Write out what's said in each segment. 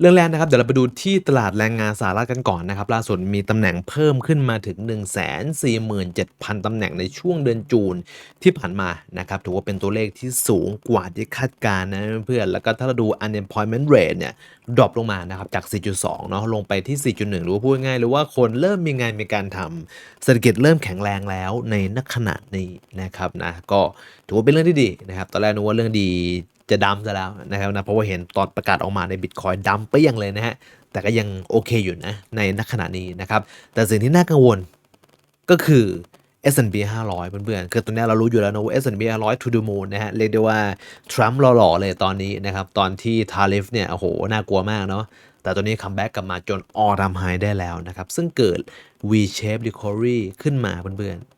เรื่องแรกนะครับเดี๋ยวเราไปดูที่ตลาดแรงงานสหรัฐกันก่อนนะครับล่าสุดมีตำแหน่งเพิ่มขึ้นมาถึง 147,000 ตำแหน่งในช่วงเดือนจูนที่ผ่านมานะครับถือว่าเป็นตัวเลขที่สูงกว่าที่คาดการณ์นะเพื่อนแล้วก็ถ้าเราดู unemployment rate เนี่ยดรอปลงมานะครับจาก 4.2 เนาะลงไปที่ 4.1 หรือว่าพูดง่ายๆหรือว่าคนเริ่มมีงานมีการทำเศรษฐกิจเริ่มแข็งแรงแล้วในนักขณะนี้นะครับนะก็ถือว่าเป็นเรื่องที่ดีนะครับตอนแรกนึกว่าเรื่องดี จะดัมซะแล้วนะครับนะเพราะว่าเห็นตอนประกาศออกมาในบิตคอยดัมไปยังเลยนะฮะแต่ก็ยังโอเคอยู่นะในนักขณะนี้นะครับแต่สิ่งที่น่ากังวลก็คือ S&P 500 เพื่อนๆ คือตัวเนี้เรารู้อยู่แล้วนะว่า S&P 500 to the moon นะฮะ เรียกได้ว่า ทรัมป์หล่อๆเลยตอนนี้นะครับ ตอนที่ทาริฟเนี่ย โอ้โห น่ากลัวมากเนาะ แต่ตัวนี้คัมแบ็กกลับมาจนออทำไฮได้แล้วนะครับ ซึ่งเกิด V shape recovery ขึ้นมาเพื่อนๆ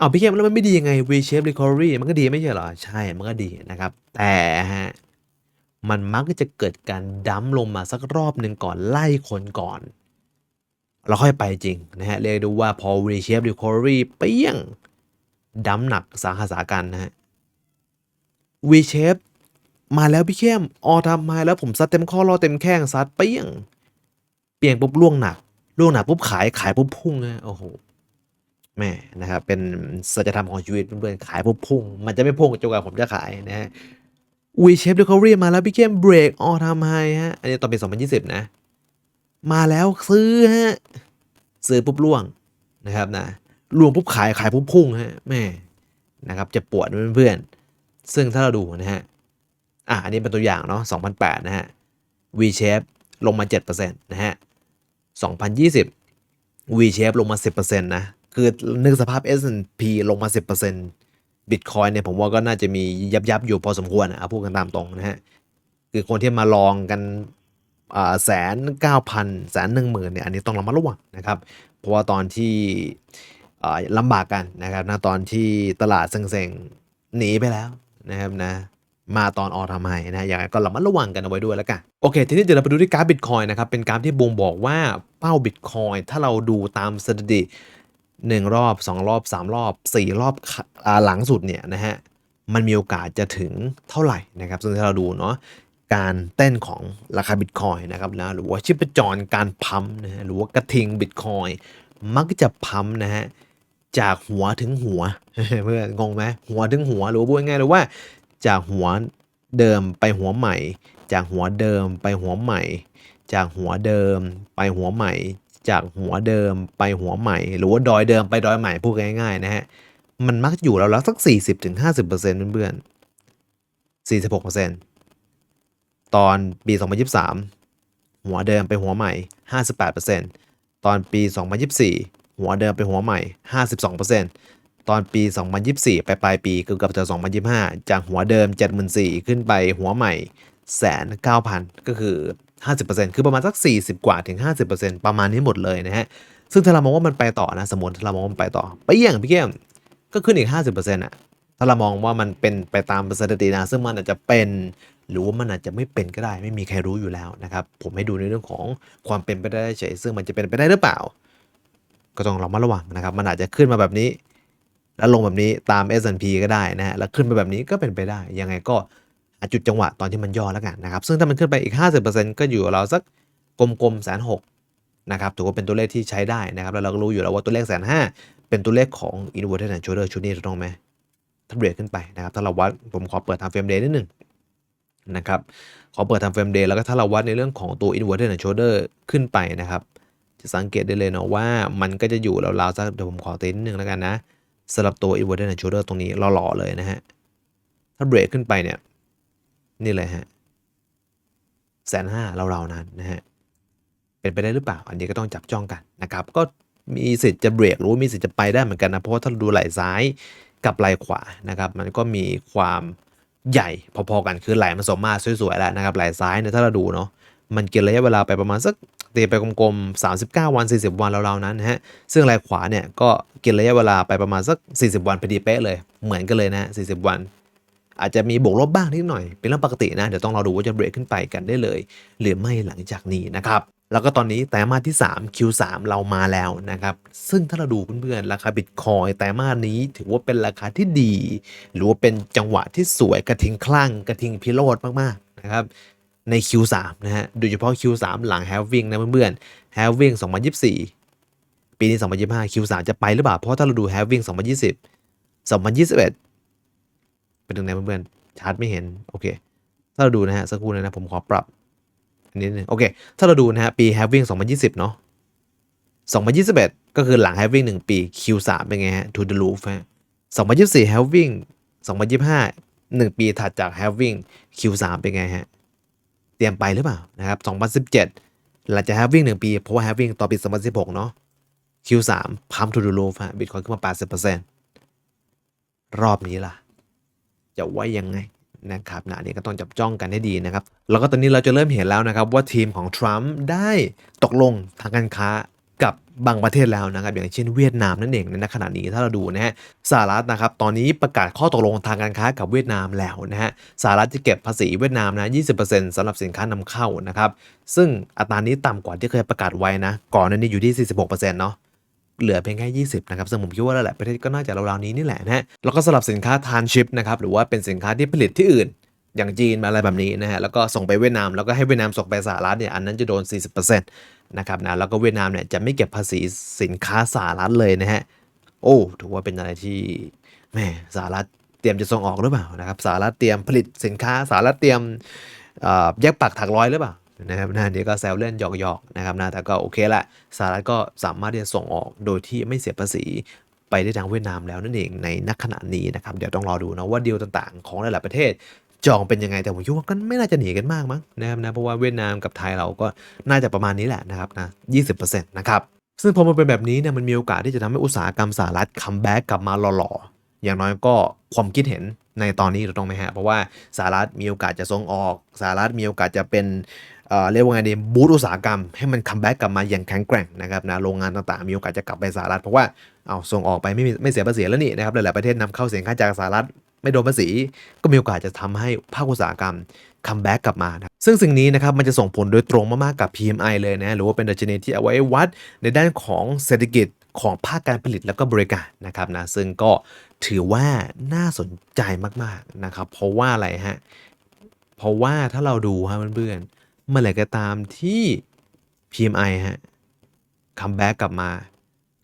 อาพี่เข้มแล้วมันไม่ดียังไง V shape recovery มันก็ดีไม่ใช่เหรอ ใช่มันก็ดีนะครับ แต่ฮะมันมักจะเกิดการดั้มลงมาสักรอบหนึ่งก่อนไล่คนก่อน เราค่อยไปจริงนะฮะเรียกด้ว่าพอ reshape recovery เปี้ยงดั้มหนักสาหัสากันนะฮะ reshape มาแล้วพี่เข้มออทำมาแล้วผมซัดเต็มข้อรอเต็มแข้งซัดเปี้ยง เปียงปุ๊บล่วงหนักล่วงหนักปุ๊บขายขายปุ๊บพุ่งนะโอ้โห แม่นะครับเป็นสัจธรรมของชีวิตเพื่อนๆขายปุ๊บพุ่งมันจะไม่พุ่งจนกว่าผมจะขายนะฮะวีเชฟเดคอรี่มาแล้วพี่เข้มเบรกออทำไฮฮะ อันนี้ตอนปี 2020 นะ มาแล้วซื้อฮะ ซื้อปุ๊บล่วงนะครับนะล่วงปุ๊บขายขายปุ๊บพุ่งฮะแม่นะครับจะปวดเพื่อนๆ ซึ่งถ้าเราดูนะฮะ อะอันนี้เป็นตัวอย่างเนาะ2008 นะฮะ V shape ลงมา 7%นะฮะ 2020 V shape ลงมา 10%นะ คือนึกสภาพ S&P ลงมา 10% Bitcoin เนี่ยผมว่าก็น่าจะมียับยับอยู่พอสมควรอะพูดกันตามตรงนะฮะ คือคนที่มาลองกันแสนเก้าพันแสนหนึ่งหมื่นเนี่ยอันนี้ต้องระมัดระวังนะครับ เพราะว่าตอนที่อ่าลำบากกันนะครับนะตอนที่ตลาดเซ็งๆ หนีไปแล้วนะครับนะมาตอนออทำไมนะอย่างไรก็ระมัดระวังกันเอาไว้ด้วยแล้วกัน โอเค ทีนี้เดี๋ยวเราไปดูที่กราฟบิตคอยนะครับ เป็นกราฟที่บ่งบอกว่าเป้าบิตคอยถ้าเราดูตามสถิติ 1 รอบ 2 รอบ 3 รอบ 4 รอบอ่าหลังสุดเนี่ยนะฮะมันมีโอกาสจะถึงเท่าไหร่นะครับ ซึ่งถ้าเราดูเนาะการเต้นของราคาบิตคอยนะครับนะหรือว่าชิปจรการพัมนะฮะหรือว่ากระทิงบิตคอยมักจะพัมนะฮะจากหัวถึงหัวเพื่อนงงไหมหัวถึงหัวหรือว่าพูดง่ายๆเลยว่า จากหัวเดิมไปหัวใหม่ จากหัวเดิมไปหัวใหม่ จากหัวเดิมไปหัวใหม่ จากหัวเดิมไปหัวใหม่ หรือว่าดอยเดิมไปดอยใหม่พูดง่ายๆนะฮะ มันมักอยู่แล้วแล้วสัก 40-50%เพื่อนๆ46%ตอนปี 2023 หัวเดิมไปหัวใหม่ 58%ตอนปี 2024 หัวเดิมไปหัวใหม่ 52%ตอนปี 2024 ไปปลายปีเกือบกับจะ 2025 จากหัวเดิม 74,000 ขึ้นไปหัวใหม่แสนเก้าพันก็คือ 50%คือประมาณสัก 40 กว่าถึง 50%ประมาณนี้หมดเลยนะฮะ ซึ่งถ้าเรามองว่ามันไปต่อนะ สมมติถ้าเรามองว่ามันไปต่อ ไปอย่างพี่เกมก็ขึ้นอีก 50%อะ ถ้าเรามองว่ามันเป็นไปตามสถิตินะ ซึ่งมันอาจจะเป็นหรือว่ามันอาจจะไม่เป็นก็ได้ ไม่มีใครรู้อยู่แล้วนะครับ ผมให้ดูในเรื่องของความเป็นไปได้เฉยซึ่งมันจะเป็นไปได้หรือเปล่า ก็ต้องระมัดระวังนะครับ มันอาจจะขึ้นมาแบบนี้ แล้วลงแบบนี้ตาม S&P ก็ได้นะฮะ แล้วขึ้นไปแบบนี้ก็เป็นไปได้ ยังไงก็ จุดจังหวะตอนที่มันย่อแล้วกันนะครับซึ่งถ้ามันขึ้นไปอีก 50%ก็อยู่เราสักกลมๆแสนหกนะครับถือว่าเป็นตัวเลขที่ใช้ได้นะครับแล้วเราก็รู้อยู่แล้วว่าตัวเลขแสนห้าเป็นตัวเลขของ Inverted and Shoulder ชุดนี้ถูกต้องไหมถ้าเบรกขึ้นไปนะครับถ้าเราวัดผมขอเปิดทำเฟรมเดย์นิดหนึ่งนะครับขอเปิดทำเฟรมเดย์แล้วก็ถ้าเราวัดในเรื่องของตัว Inverted and Shoulder ขึ้นไปนะครับจะสังเกตได้เลยเนาะว่ามันก็จะอยู่ราวๆสักเดี๋ยวผมขอเต้นนิดนึงแล้วกันนะสำหรับตัว inverted and shoulder ตรงนี้หล่อๆเลยนะฮะถ้าเบรกขึ้นไปเนี่ย นี่เลยฮะแสนห้าเราๆนั้นนะฮะเป็นไปได้หรือเปล่า อันนี้ก็ต้องจับจ้องกันนะครับ ก็มีสิทธิ์จะเบรกหรือมีสิทธิ์จะไปได้เหมือนกันนะ เพราะว่าถ้าเราดูไหล่ซ้ายกับไหล่ขวานะครับ มันก็มีความใหญ่พอๆกันคือไหล่มันสมมาตรสวยๆแล้วนะครับไหล่ซ้ายเนี่ยถ้าเราดูเนาะมันกินระยะเวลาไปประมาณสักตีไปกลมๆ 39 วัน 40 วันราวๆนั้นนะฮะ ซึ่งรายขวาเนี่ยก็กินระยะเวลาไปประมาณสัก 40 วันพอดีเป๊ะเลย เหมือนกันเลยนะ40 วัน อาจจะมีบวกลบบ้างนิดหน่อย เป็นเรื่องปกตินะ เดี๋ยวต้องรอดูว่าจะเบรกขึ้นไปกันได้เลย หรือไม่หลังจากนี้นะครับแล้วก็ตอนนี้ไตรมาสที่ 3 Q3 เรามาแล้วนะครับ ซึ่งถ้าเราดูเพื่อนๆ ราคาบิตคอยไตรมาสนี้ถือว่าเป็นราคาที่ดี หรือว่าเป็นจังหวะที่สวยกระทิงคลั่งกระทิงพิโรธมากๆนะครับใน Q3 นะฮะ โดยเฉพาะ Q3 หลัง halving นะเพื่อนๆ halving 2024 ปีนี้ 2025 Q3 จะไปหรือเปล่า เพราะถ้าเราดู halving 2020 2021 เป็นตรงไหนเพื่อนๆชาร์ตไม่เห็นโอเค ถ้าเราดูนะฮะสักครู่นะนะผมขอปรับอันนิดนึงโอเค ถ้าเราดูนะฮะปี having 2020 เนาะ2021 ก็คือหลัง having 1 ปี Q3 เป็นไงฮะ to the roof ฮะ2024 having 2025 1 ปีถัดจาก having Q3 เป็นไงฮะ เตรียมไปหรือเปล่านะครับ2017 หลังจาก having 1 ปี เพราะว่า having ต่อปี 2016 เนาะ Q3 พัม to the roof ฮะ Bitcoin ขึ้นมา 80%รอบนี้ล่ะ จะว่ายังไงนะครับนะนี้ก็ต้องจับจ้องกันให้ดีนะครับ แล้วก็ตอนนี้เราจะเริ่มเห็นแล้วนะครับ ว่าทีมของทรัมป์ได้ตกลงทางการค้ากับบางประเทศแล้วนะครับ อย่างเช่นเวียดนามนั่นเองในขณะนี้ถ้าเราดูนะฮะสหรัฐนะครับตอนนี้ประกาศข้อตกลงทางการค้ากับเวียดนามแล้วนะฮะสหรัฐจะเก็บภาษีเวียดนามนะ 20%สำหรับสินค้านำเข้านะครับ ซึ่งอัตรานี้ต่ำกว่าที่เคยประกาศไว้นะ ก่อนหน้านี้อยู่ที่ 46%เนาะ เหลือเพียงแค่20นะครับซึ่งผมคิดว่าหลายๆประเทศก็น่าจะราวๆนี้นี่แหละนะฮะแล้วก็สำหรับสินค้าทานชิปนะครับหรือว่าเป็นสินค้าที่ผลิตที่อื่นอย่างจีนอะไรแบบนี้นะฮะแล้วก็ส่งไปเวียดนามแล้วก็ให้เวียดนามส่งไปสหรัฐเนี่ยอันนั้นจะโดน 40%นะครับนะแล้วก็เวียดนามเนี่ยจะไม่เก็บภาษีสินค้าสหรัฐเลยนะฮะโอ้ถือว่าเป็นอะไรที่แม่สหรัฐเตรียมจะส่งออกหรือเปล่านะครับสหรัฐเตรียมผลิตสินค้าสหรัฐเตรียมแยกปักถักร้อยหรือเปล่า นะครับนะเดี๋ยวก็แซวเล่นหยอกๆนะครับนะแต่ก็โอเคละสหรัฐก็สามารถที่จะส่งออกโดยที่ไม่เสียภาษีไปได้ทางเวียดนามแล้วนั่นเองในนักขณะนี้นะครับเดี๋ยวต้องรอดูนะว่าดีลต่างๆ ของหลายๆประเทศจองเป็นยังไงแต่ผมคิดว่าก็ไม่น่าจะหนีกันมากมั้งนะครับนะเพราะว่าเวียดนามกับไทยเราก็น่าจะประมาณนี้แหละนะครับนะ20%นะครับซึ่งพอมันเป็นแบบนี้เนี่ยมันมีโอกาสที่จะทำให้อุตสาหกรรมสหรัฐคัมแบ็กกลับมาหล่อๆ อย่างน้อยก็ความคิดเห็นในตอนนี้ถูกต้องไหมฮะ เพราะว่าสหรัฐมีโอกาสจะส่งออก สหรัฐมีโอกาสจะเป็น เรียกว่าไงดีบูตอุตสาหกรรมให้มันคัมแบ็กกลับมาอย่างแข็งแกร่งนะครับนะโรงงานต่างๆ มีโอกาสจะกลับไปสหรัฐเพราะว่าเอาส่งออกไปไม่มีไม่เสียภาษีแล้วนี่นะครับหลายๆประเทศนำเข้าสินค้าจากสหรัฐไม่โดนภาษีก็มีโอกาสจะทำให้ภาคอุตสาหกรรมคัมแบ็กกลับมานะซึ่งสิ่งนี้นะครับมันจะส่งผลโดยตรงมากๆกับ PMI เลยนะหรือว่าเป็นดัชนีที่เอาไว้วัดในด้านของเศรษฐกิจของภาคการผลิตแล้วก็บริการนะครับนะซึ่งก็ถือว่าน่าสนใจมากๆนะครับเพราะว่าอะไรฮะเพราะว่าถ้าเราดูฮะเพื่อนๆ เมื่อไหร่ก็ตามที่ PMI ฮะคัมแบ็กกลับมา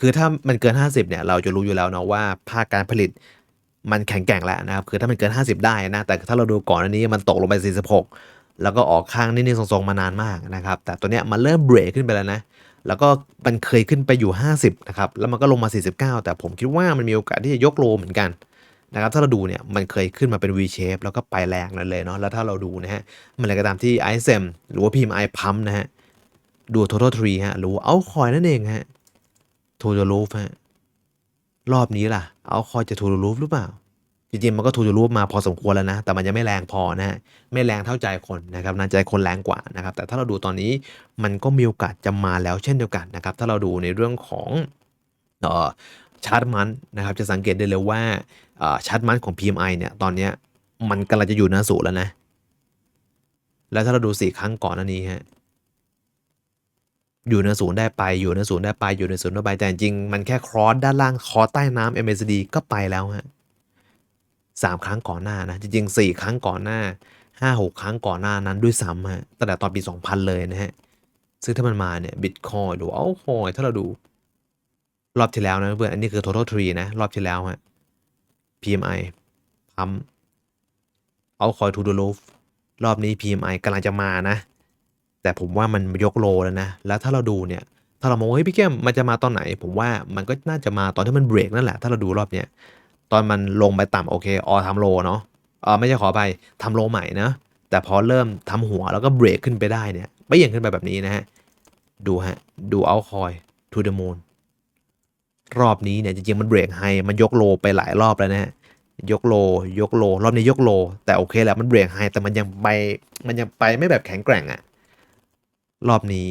คือถ้ามันเกิน 50เนี่ยเราจะรู้อยู่แล้วเนาะว่าภาคการผลิตมันแข็งแกร่งแล้วนะครับ คือถ้ามันเกิน 50 ได้นะ แต่ถ้าเราดูก่อนอันนี้มันตกลงไป 46 แล้วก็ออกข้างนิ่งๆทรงๆมานานมากนะครับ แต่ตัวเนี้ยมันเริ่มเบรกขึ้นไปแล้วนะ แล้วก็มันเคยขึ้นไปอยู่ 50 นะครับ แล้วมันก็ลงมา 49 แต่ผมคิดว่ามันมีโอกาสที่จะยกโลเหมือนกัน นะครับถ้าเราดูเนี่ยมันเคยขึ้นมาเป็น V shape แล้วก็ไปแรงนั่นเลยเนาะแล้วถ้าเราดูนะฮะมันอะไรก็ตามที่ ISM หรือว่า PMI พัมนะฮะดู total tree ฮะหรือว่าเอาคอยนั่นเองฮะ to the roof ฮะรอบนี้ล่ะเอาคอยจะ to the roof หรือเปล่าจริงๆมันก็ทูจะรูปมาพอสมควรแล้วนะ แต่มันยังไม่แรงพอนะฮะ ไม่แรงเท่าใจคนนะครับนะใจคนแรงกว่านะครับ แต่ถ้าเราดูตอนนี้มันก็มีโอกาสจะมาแล้วเช่นเดียวกันนะครับ ถ้าเราดูในเรื่องของเอ่อชาร์ตมันนะครับ จะสังเกตได้เลยว่า ชาร์ตมันของ PMI เนี่ยตอนนี้มันกำลังจะอยู่หนือศูนย์แล้วนะ แล้วถ้าเราดูสี่ครั้งก่อนหน้านี้ฮะอยู่เหนือศูนย์ได้ไปอยู่เหนือศูนย์ได้ไปอยู่เหนือศูนย์ได้ไปแต่จริงมันแค่ครอสด้านล่างคอใต้น้ำ MACD ก็ไปแล้วฮะสามครั้งก่อนหน้านะจริงๆสี่ครั้งก่อนหน้าห้าหกครั้งก่อนหน้านั้นด้วยซ้ำฮะตั้งแต่ตอนปี2000เลยนะฮะซึ่งถ้ามันมาเนี่ยบิตคอยหรือเอาคอยถ้าเราดู รอบที่แล้วนะเพื่อนอันนี้คือ total tree นะ รอบที่แล้วฮะ PMI พัมเอาคอย to the roof รอบนี้ PMI กำลังจะมานะ แต่ผมว่ามันยกโลแล้วนะ แล้วถ้าเราดูเนี่ย ถ้าเรามองเฮ้ยพี่แก้มมันจะมาตอนไหน ผมว่ามันก็น่าจะมาตอนที่มันเบรกนั่นแหละ ถ้าเราดูรอบเนี้ยตอนมันลงไปต่ำโอเค ออทำโลเนาะเออไม่ใช่ขอไปทำโลใหม่นะแต่พอเริ่มทำหัวแล้วก็เบรกขึ้นไปได้เนี่ยไม่ยังขึ้นไปแบบนี้นะฮะ ดูฮะ ดูเอาคอยทูเด e มูน รอบนี้เนี่ยจริงๆมันเบรกไฮมันยกโลไปหลายรอบแล้วนะฮะยกโล ยกโล รอบนี้ยกโล แต่โอเคแหละมันเบรกไฮแต่มันยังไปมันยังไปไม่แบบแข็งแกร่งอะรอบนี้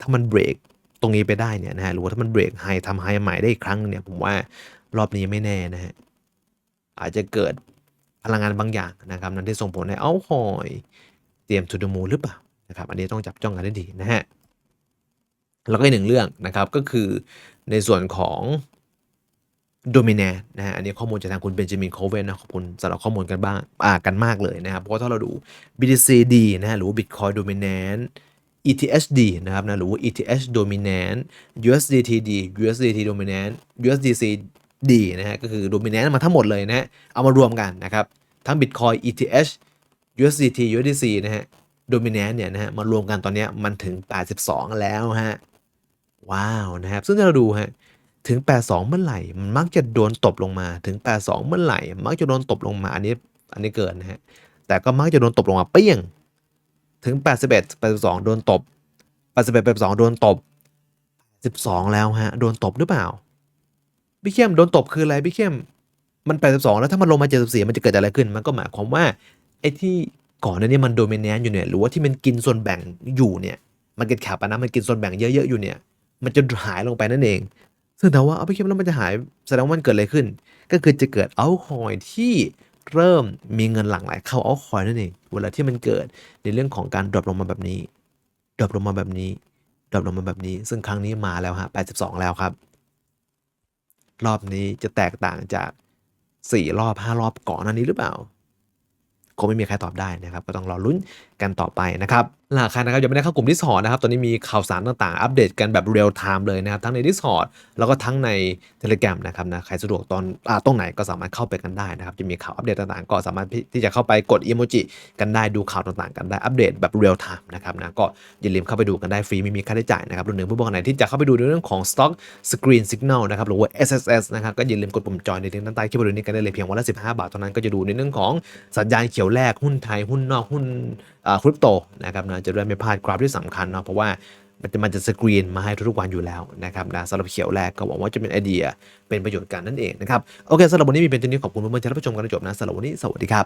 ถ้ามันเบรกตรงนี้ไปได้เนี่ยนะฮะหรือว่าถ้ามันเบรกไฮทำไฮใหม่ได้อีกครั้งเนี่ยผมว่ารอบนี้ไม่แน่นะฮะอาจจะเกิดพลังงานบางอย่างนะครับนั้นที่ส่งผลให้เอาคอย เตรียมทูดมูหรือเปล่านะครับอันนี้ต้องจับจ้องกันให้ดีนะฮะ แล้วก็อีกหนึ่งเรื่องนะครับก็คือในส่วนของ dominant นะฮะอันนี้ข้อมูลจากทางคุณเบนจามินโคเวนนะขอบคุณสำหรับข้อมูลกันบ้างอ่ากันมากเลยนะครับ เพราะว่าถ้าเราดู BTCD นะฮะหรือว่า Bitcoin dominant ETHD นะครับนะหรือว่า ETH dominant USDTD USDT dominant USDCD นะฮะก็คือ dominant มาทั้งหมดเลยนะฮะเอามารวมกันนะครับ ทั้ง Bitcoin ETH USDT USDC นะฮะ dominant เนี่ยนะฮะมารวมกันตอนนี้มันถึง 82 แล้วฮะ ว้าวนะครับ ซึ่งถ้าเราดูฮะถึง 82 เมื่อไหร่มันมักจะโดนตบลงมาถึง 82 เมื่อไหร่ มักจะโดนตบลงมาอันนี้อันนี้เกินนะฮะแต่ก็มักจะโดนตบลงมาเปี้ยงถึง 81 82 โดนตบ 81 82 โดนตบ 12 แล้วฮะโดนตบหรือเปล่าพี่เข้มโดนตบคืออะไรพี่เข้มมัน 82 แล้วถ้ามันลงมา74มันจะเกิดอะไรขึ้น มันก็หมายความว่าไอ้ที่ก่อนหน้านี้มันโดมิเนนอยู่เนี่ยหรือว่าที่มันกินส่วนแบ่งอยู่เนี่ยมันเกิดขาปะนะมันกินส่วนแบ่งเยอะๆอยู่เนี่ย มันจะหายลงไปนั่นเอง ซึ่งถามว่าเอาไปคิดแล้วมันจะหายแสดงว่ามันเกิดอะไรขึ้น ก็คือจะเกิดเอาคอยที่เริ่มมีเงินหลั่งไหลเข้าเอาคอยนั่นเอง เวลาที่มันเกิดในเรื่องของการดรอปลงมาแบบนี้ดรอปลงมาแบบนี้ดรอปลงมาแบบนี้ ซึ่งครั้งนี้มาแล้วฮะ82 แล้วครับ รอบนี้จะแตกต่างจาก 4 รอบ 5 รอบก่อนหน้านี้หรือเปล่าคงไม่มีใครตอบได้นะครับ ก็ต้องรอลุ้นกันต่อไปนะครับหลากใครนะครับยังไม่ได้เข้ากลุ่ม Discord นะครับ ตอนนี้มีข่าวสารต่างๆ อัปเดตกันแบบเรียลไทม์เลยนะครับ ทั้งใน Discord แล้วก็ทั้งใน Telegram นะครับนะใครสะดวกตอนอ่าตรงไหนก็สามารถเข้าไปกันได้นะครับ จะมีข่าวอัปเดตต่างๆ ก็สามารถที่จะเข้าไปกดอีโมจิกันได้ดูข่าวต่างๆ กันได้อัปเดตแบบเรียลไทม์นะครับนะก็อย่าลืมเข้าไปดูกันได้ฟรีไม่มีค่าใช้จ่ายนะครับรวมถึงผู้บริหารไหนที่จะเข้าไปดูในเรื่องของ Stock Screen Signal นะครับหรือว่า SSS นะครับก็อย่าลืมกดปุ่มจอยในลิงก์ด้านใต้คลิปวิดีโอนี้กันได้เลยเพียงวันละ 15 บาทเท่านั้นก็จะดูในเรื่องของสัญญาณเขียวแรกหุ้นไทยหุ้นนอกหุ้นคริปโตนะครับนะจะได้ไม่พลาดกราฟที่สำคัญเนาะเพราะว่ามันจะมันจะสกรีนมาให้ทุกๆวันอยู่แล้วนะครับนะสำหรับเขียวแรกก็หวังว่าจะเป็นไอเดียเป็นประโยชน์กันนั่นเองนะครับโอเคสำหรับวันนี้มีเป็นตัวนี้ขอบคุณเพื่อนๆที่รับชมกันจนจบนะสำหรับวันนี้สวัสดีครับ